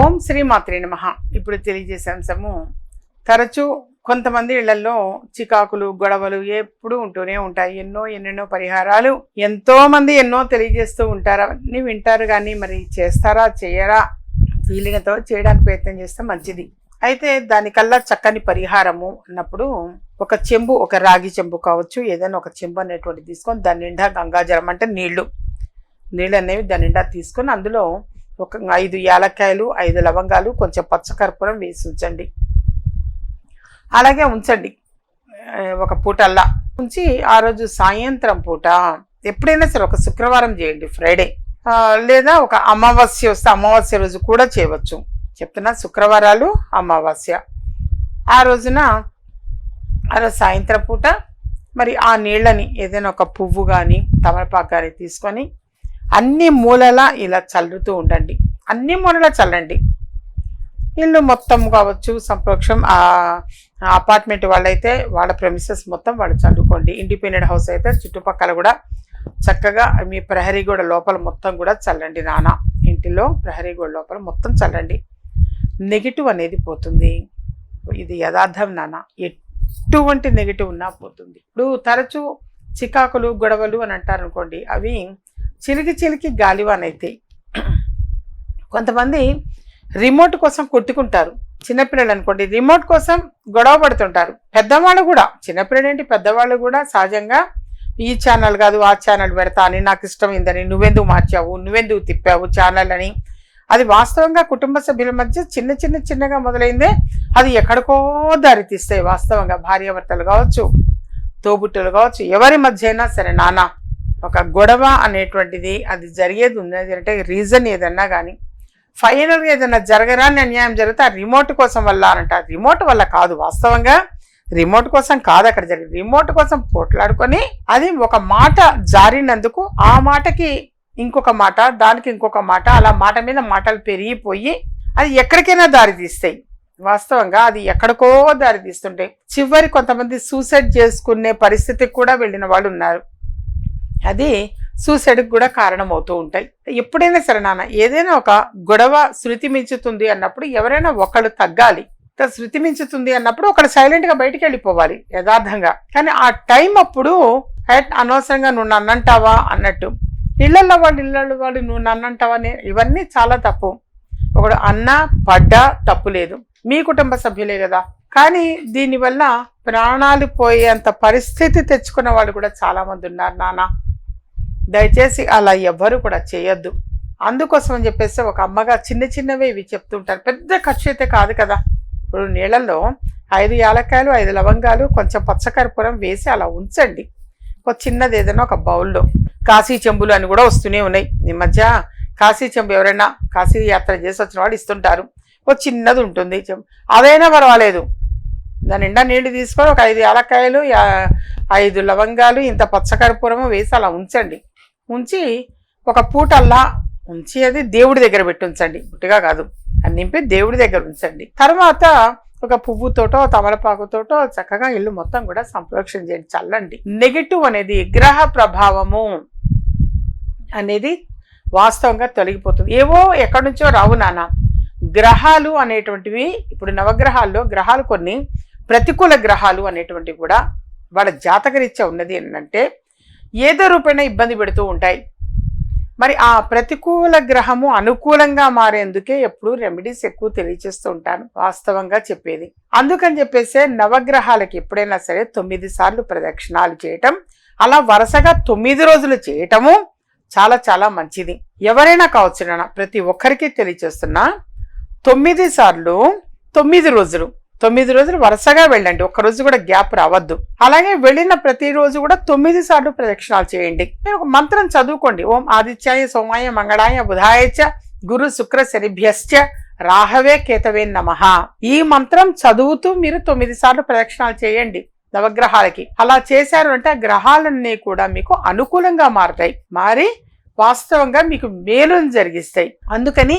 ఓం శ్రీ మాత్రే నమ. ఇప్పుడు తెలియజేసే అంశము తరచూ కొంతమంది ఇళ్ళలో చికాకులు గొడవలు ఎప్పుడు ఉంటూనే ఉంటాయి. ఎన్నో ఎన్నెన్నో పరిహారాలు ఎంతో మంది ఎన్నో తెలియజేస్తూ ఉంటారు. అవన్నీ వింటారు కానీ మరి చేస్తారా చేయరా? వీలినతో చేయడానికి ప్రయత్నం చేస్తే మంచిది. అయితే దానికల్లా చక్కని పరిహారము అన్నప్పుడు ఒక చెంబు ఒక రాగి చెంబు కావచ్చు ఏదైనా ఒక చెంబు అనేటువంటి తీసుకొని దాని నిండా గంగాజలం అంటే నీళ్ళు నీళ్ళు అనేవి దాని నిండా తీసుకొని అందులో ఒక ఐదు యాలక్కాయలు ఐదు లవంగాలు కొంచెం పచ్చకర్పూరం వేసి ఉంచండి. అలాగే ఉంచండి. ఒక పూటల్లా. ఉంచి ఆ రోజు సాయంత్రం పూట ఎప్పుడైనా సరే ఒక శుక్రవారం చేయండి ఫ్రైడే. లేదా ఒక అమావాస్య వస్తే అమావాస్య రోజు కూడా చేయవచ్చు. చెప్తున్నా శుక్రవారాలు అమావాస్య. ఆ రోజున ఆ రోజు సాయంత్రం పూట మరి ఆ నీళ్ళని ఏదైనా ఒక పువ్వు కానీ తమలపాకు కానీ తీసుకొని అన్ని మూలలా ఇలా చల్లుతూ ఉండండి. అన్ని మూలలా చల్లండి. ఇల్లు మొత్తం కావచ్చు సంప్రోక్షం అపార్ట్మెంట్ వాళ్ళైతే వాళ్ళ ప్రమిసెస్ మొత్తం వాళ్ళు చల్లుకోండి. ఇండిపెండెంట్ హౌస్ అయితే చుట్టుపక్కల కూడా చక్కగా మీ ప్రహరీ గోడ లోపల మొత్తం కూడా చల్లండి నాన్న. ఇంటిలో ప్రహరీ గోడ లోపల మొత్తం చల్లండి. నెగిటివ్ అనేది పోతుంది. ఇది యథార్థం నాన్న. ఎటువంటి నెగిటివ్ ఉన్నా పోతుంది. ఇప్పుడు తరచూ చికాకులు గొడవలు అని అంటారు అనుకోండి అవి చిలికి చిలికి గాలివానైతాయి కొంతమంది రిమోట్ కోసం కొట్టుకుంటారు. చిన్నపిల్లలు అనుకోండి రిమోట్ కోసం గొడవ పడుతుంటారు. పెద్దవాళ్ళు కూడా చిన్నపిల్లలు ఏంటి పెద్దవాళ్ళు కూడా సహజంగా ఈ ఛానల్ కాదు ఆ ఛానల్ పెడతా అని నాకు ఇష్టం ఇందని నువ్వెందుకు మార్చావు నువ్వెందుకు తిప్పావు ఛానల్ అని. అది వాస్తవంగా కుటుంబ సభ్యుల మధ్య చిన్న చిన్న చిన్నగా మొదలైందే. అది ఎక్కడికో దారి తీస్తాయి వాస్తవంగా. భార్యాభర్తలు కావచ్చు తోబుట్టులు కావచ్చు ఎవరి మధ్య అయినా సరే నానా. ఒక గొడవ అనేటువంటిది అది జరిగేది ఉన్నది. అంటే రీజన్ ఏదన్నా కానీ ఫైనల్గా ఏదైనా జరగరాని అన్యాయం జరిగితే ఆ రిమోట్ కోసం వల్ల అనంట రిమోట్ వల్ల కాదు. వాస్తవంగా రిమోట్ కోసం కాదు అక్కడ జరిగింది. రిమోట్ కోసం పోట్లాడుకొని అది ఒక మాట జారినందుకు ఆ మాటకి ఇంకొక మాట దానికి ఇంకొక మాట అలా మాట మీద మాటలు పెరిగిపోయి అది ఎక్కడికైనా దారి తీస్తాయి. వాస్తవంగా అది ఎక్కడికో దారి తీస్తుంటాయి. చివరి కొంతమంది సూసైడ్ చేసుకునే పరిస్థితికి కూడా వెళ్ళిన వాళ్ళు ఉన్నారు. అది సూసైడ్కి కూడా కారణం అవుతూ ఉంటాయి. ఎప్పుడైనా సరే నాన్న ఏదైనా ఒక గొడవ శృతి మించుతుంది అన్నప్పుడు ఎవరైనా ఒకళ్ళు తగ్గాలి. శృతి మించుతుంది అన్నప్పుడు ఒకడు సైలెంట్గా బయటికి వెళ్ళిపోవాలి యథార్థంగా. కానీ ఆ టైం అప్పుడు "హెట్, అనవసరంగా నువ్వు నన్నంటావా? అన్నట్టు. ఇళ్ళల్లో వాళ్ళు ఇళ్ళల్లో వాళ్ళు నువ్వు నన్నంటావా? ఇవన్నీ చాలా తప్పు. ఒకడు అన్న పడ్డా తప్పు లేదు. మీ కుటుంబ సభ్యులే కదా. కానీ దీనివల్ల ప్రాణాలు పోయేంత పరిస్థితి తెచ్చుకున్న వాళ్ళు కూడా చాలామంది ఉన్నారు నాన్న. దయచేసి అలా ఎవ్వరు కూడా చేయొద్దు. అందుకోసం అని చెప్పేసి ఒక అమ్మగా చిన్న చిన్నవి ఇవి చెప్తుంటారు. పెద్ద ఖర్చు అయితే కాదు కదా. ఇప్పుడు నీళ్ళల్లో ఐదు యాలక్కాయలు ఐదు లవంగాలు కొంచెం పచ్చకర్పూరం వేసి అలా ఉంచండి. ఒక చిన్నది ఏదైనా ఒక బౌల్లో. కాశీ చెంబులు అని కూడా వస్తూనే ఉన్నాయి. ఈ మధ్య కాశీ చెంబు ఎవరైనా కాశీ యాత్ర చేసి వచ్చిన వాడు ఇస్తుంటారు. ఒక చిన్నది ఉంటుంది. చెంబు అదైనా పర్వాలేదు. దాని నిండా నీళ్ళు తీసుకొని ఒక ఐదు యాలక్కాయలు ఐదు లవంగాలు ఇంత పచ్చకర్పూరము వేసి అలా ఉంచండి. ఉంచి ఒక పూటల్లా ఉంచి అది దేవుడి దగ్గర పెట్టి ఉంచండి. గుట్టిగా కాదు. అది నింపి దేవుడి దగ్గర ఉంచండి. తర్వాత ఒక పువ్వుతోటో తమలపాకుతోటో చక్కగా ఇల్లు మొత్తం కూడా సంప్రోక్షణ చేయండి. చల్లండి. నెగిటివ్ అనేది గ్రహ ప్రభావము అనేది వాస్తవంగా తొలగిపోతుంది. ఏవో ఎక్కడి నుంచో రావు నాన్న. గ్రహాలు అనేటువంటివి ఇప్పుడు నవగ్రహాల్లో గ్రహాలు కొన్ని ప్రతికూల గ్రహాలు అనేటువంటివి కూడా వాళ్ళ జాతకరీత్యా ఉన్నది ఏంటంటే ఏదో రూపేణ ఇబ్బంది పెడుతూ ఉంటాయి. మరి ఆ ప్రతికూల గ్రహము అనుకూలంగా మారేందుకే ఎప్పుడు రెమెడీస్ ఎక్కువ తెలియచేస్తూ ఉంటాను వాస్తవంగా చెప్పేది. అందుకని చెప్పేసే నవగ్రహాలకి ఎప్పుడైనా సరే తొమ్మిది సార్లు ప్రదక్షిణాలు చేయటం అలా వరుసగా తొమ్మిది రోజులు చేయటము చాలా చాలా మంచిది. ఎవరైనా కావచ్చు ప్రతి ఒక్కరికి తెలియచేస్తున్నా తొమ్మిది సార్లు తొమ్మిది రోజులు తొమ్మిది రోజులు వరుసగా వెళ్ళండి. ఒక్కరోజు కూడా గ్యాప్ రావద్దు. అలాగే వెళ్ళిన ప్రతిరోజు కూడా తొమ్మిది సార్లు ప్రదక్షిణాలు చేయండి. మీరు ఒక మంత్రం చదువుకోండి. ఓం ఆదిత్యాయ సోమాయ మంగళాయ బుధాయచ గురు శుక్ర శనిభ్యశ్చ రాహవే కేతవే నమః. ఈ మంత్రం చదువుతూ మీరు తొమ్మిది సార్లు ప్రదక్షిణాలు చేయండి నవగ్రహాలకి. అలా చేశారు అంటే ఆ గ్రహాలన్నీ కూడా మీకు అనుకూలంగా మారుతాయి. మారి వాస్తవంగా మీకు మేలును జరిగిస్తాయి. అందుకని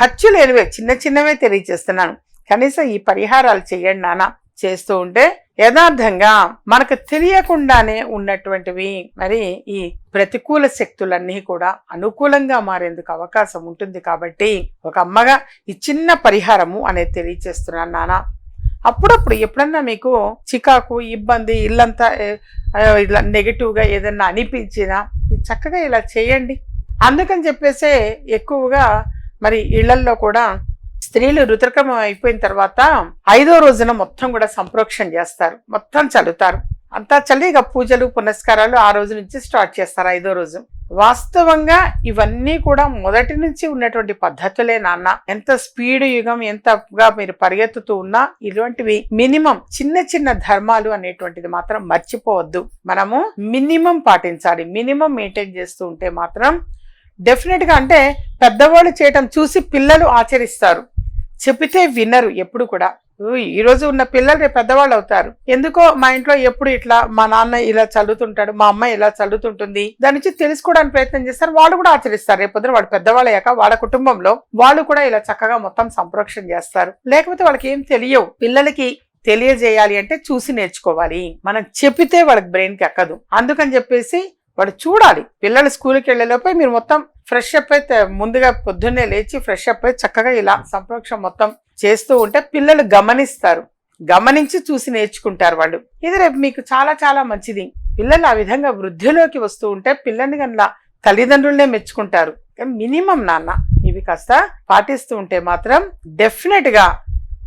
ఖర్చు లేనివే చిన్న చిన్నవే తెలియజేస్తున్నాను. కనీసం ఈ పరిహారాలు చేయండి నాన్న చేస్తూ ఉంటే యథార్థంగా మనకు తెలియకుండానే ఉన్నటువంటివి మరి ఈ ప్రతికూల శక్తులన్నీ కూడా అనుకూలంగా మారేందుకు అవకాశం ఉంటుంది కాబట్టి ఒక అమ్మగా ఈ చిన్న పరిహారము అనేది తెలియచేస్తున్నాను నాన్న అప్పుడప్పుడు ఎప్పుడన్నా మీకు చికాకు ఇబ్బంది ఇల్లంతా ఇలా నెగిటివ్గా ఏదన్నా అనిపించినా చక్కగా ఇలా చేయండి. అందుకని చెప్పేసే ఎక్కువగా మరి ఇళ్ళల్లో కూడా స్త్రీలు రుద్రక్రమం అయిపోయిన తర్వాత ఐదో రోజున మొత్తం కూడా సంప్రోక్షణ చేస్తారు. మొత్తం చల్లుతారు. అంతా చల్లి ఇక పూజలు పునస్కారాలు ఆ రోజు నుంచి స్టార్ట్ చేస్తారు ఐదో రోజు. వాస్తవంగా ఇవన్నీ కూడా మొదటి నుంచి ఉన్నటువంటి పద్ధతులే నాన్న. ఎంత స్పీడ్ యుగం ఎంతగా మీరు పరిగెత్తుతూ ఉన్నా ఇటువంటివి మినిమం చిన్న చిన్న ధర్మాలు అనేటువంటిది మాత్రం మర్చిపోవద్దు. మనము మినిమం పాటించాలి. మినిమం మెయింటైన్ చేస్తూ ఉంటే మాత్రం డెఫినెట్గా అంటే పెద్దవాళ్ళు చేయటం చూసి పిల్లలు ఆచరిస్తారు. చెబితే వినరు ఎప్పుడు కూడా. ఊ, ఈ రోజు ఉన్న పిల్లలు రేపు పెద్దవాళ్ళు అవుతారు. ఎందుకో మా ఇంట్లో ఎప్పుడు ఇట్లా మా నాన్న ఇలా చల్లుతుంటాడు మా అమ్మ ఇలా చల్లుతుంటుంది దాని నుంచి తెలుసుకోవడానికి ప్రయత్నం చేస్తారు. వాళ్ళు కూడా ఆచరిస్తారు. రేపు పొద్దున వాళ్ళు పెద్దవాళ్ళు అయ్యాక వాళ్ళ కుటుంబంలో వాళ్ళు కూడా ఇలా చక్కగా మొత్తం సంప్రోక్షణ చేస్తారు. లేకపోతే వాళ్ళకి ఏం తెలియవు. పిల్లలకి తెలియజేయాలి అంటే చూసి నేర్చుకోవాలి. మనం చెప్పితే వాళ్ళకి బ్రెయిన్కి ఎక్కదు. అందుకని చెప్పేసి వాడు చూడాలి. పిల్లలు స్కూల్కి వెళ్ళేలోపే మీరు మొత్తం ఫ్రెష్ అప్ అయితే ముందుగా పొద్దున్నే లేచి ఫ్రెష్ అప్ అయి చక్కగా ఇలా సంప్రోక్షణ మొత్తం చేస్తూ ఉంటే పిల్లలు గమనిస్తారు. గమనించి చూసి నేర్చుకుంటారు వాళ్ళు. ఇది రేపు మీకు చాలా చాలా మంచిది. పిల్లలు ఆ విధంగా వృద్ధిలోకి వస్తూ ఉంటే పిల్లల్ని కన్నా తల్లిదండ్రులనే మెచ్చుకుంటారు. మినిమం నాన్న ఇవి కాస్త పాటిస్తూ ఉంటే మాత్రం డెఫినెట్గా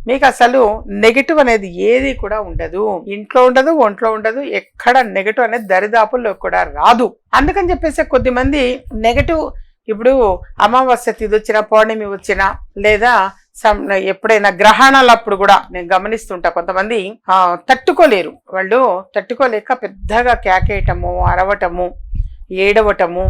మీకు అసలు నెగిటివ్ అనేది ఏది కూడా ఉండదు. ఇంట్లో ఉండదు ఒంట్లో ఉండదు ఎక్కడ నెగిటివ్ అనేది దరిదాపుల్లో కూడా రాదు. అందుకని చెప్పేసి కొద్ది మంది నెగిటివ్ ఇప్పుడు అమావాస్య తిథి వచ్చినా పౌర్ణమి వచ్చినా లేదా some- ఎప్పుడైనా గ్రహణాలప్పుడు కూడా నేను గమనిస్తుంటా కొంతమంది ఆ, తట్టుకోలేరు. వాళ్ళు తట్టుకోలేక పెద్దగా కేకేయటము అరవటము ఏడవటము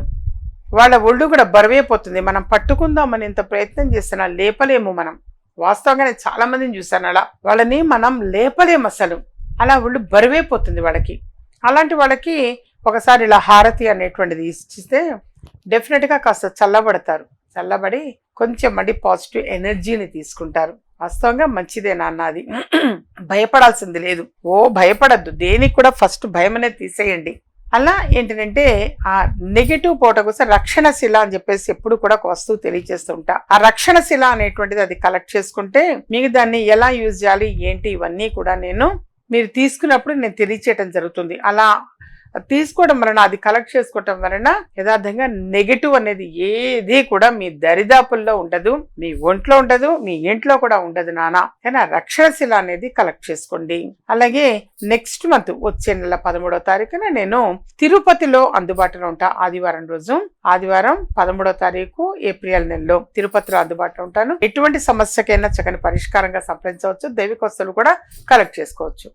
వాళ్ళ ఒళ్ళు కూడా బరువైపోతుంది. మనం పట్టుకుందామని ఇంత ప్రయత్నం చేస్తున్నా లేపలేము మనం. వాస్తవంగా నేను చాలా మందిని చూశాను అలా. వాళ్ళని మనం లేపలేం అసలు. అలా ఒళ్ళు బరువైపోతుంది వాళ్ళకి. అలాంటి వాళ్ళకి ఒకసారి ఇలా హారతి అనేటువంటిది ఇచ్చిస్తే డెఫినెట్గా కాస్త చల్లబడతారు. చల్లబడి కొంచెం మళ్ళీ పాజిటివ్ ఎనర్జీని తీసుకుంటారు. వాస్తవంగా మంచిదే నాన్న అది. భయపడాల్సింది లేదు. ఓ భయపడద్దు. దేనికి కూడా ఫస్ట్ భయం అనేది తీసేయండి. అలా ఏంటంటే ఆ నెగిటివ్ పోట కోసం రక్షణ శిల అని చెప్పేసి ఎప్పుడు కూడా ఒక వస్తువు తెలియజేస్తూ ఉంటా ఆ రక్షణ శిల అనేటువంటిది అది కలెక్ట్ చేసుకుంటే మీకు దాన్ని ఎలా యూజ్ చేయాలి ఏంటి ఇవన్నీ కూడా నేను మీరు తీసుకున్నప్పుడు నేను తెలియచేయటం జరుగుతుంది. అలా తీసుకోవడం వలన అది కలెక్ట్ చేసుకోవటం వలన యథార్థంగా నెగిటివ్ అనేది ఏది కూడా మీ దరిదాపుల్లో ఉండదు మీ ఒంట్లో ఉండదు మీ ఇంట్లో కూడా ఉండదు నానా. కానీ రక్షణశిల అనేది కలెక్ట్ చేసుకోండి. అలాగే నెక్స్ట్ మంత్ వచ్చే నెల పదమూడో తారీఖున నేను తిరుపతిలో అందుబాటులో ఉంటా. ఆదివారం రోజు ఆదివారం పదమూడో తారీఖు ఏప్రిల్ నెలలో తిరుపతిలో అందుబాటులో ఉంటాను. ఎటువంటి సమస్యకైనా చక్కని పరిష్కారంగా సంప్రదించవచ్చు దైవిక వస్తువులు కూడా కలెక్ట్ చేసుకోవచ్చు.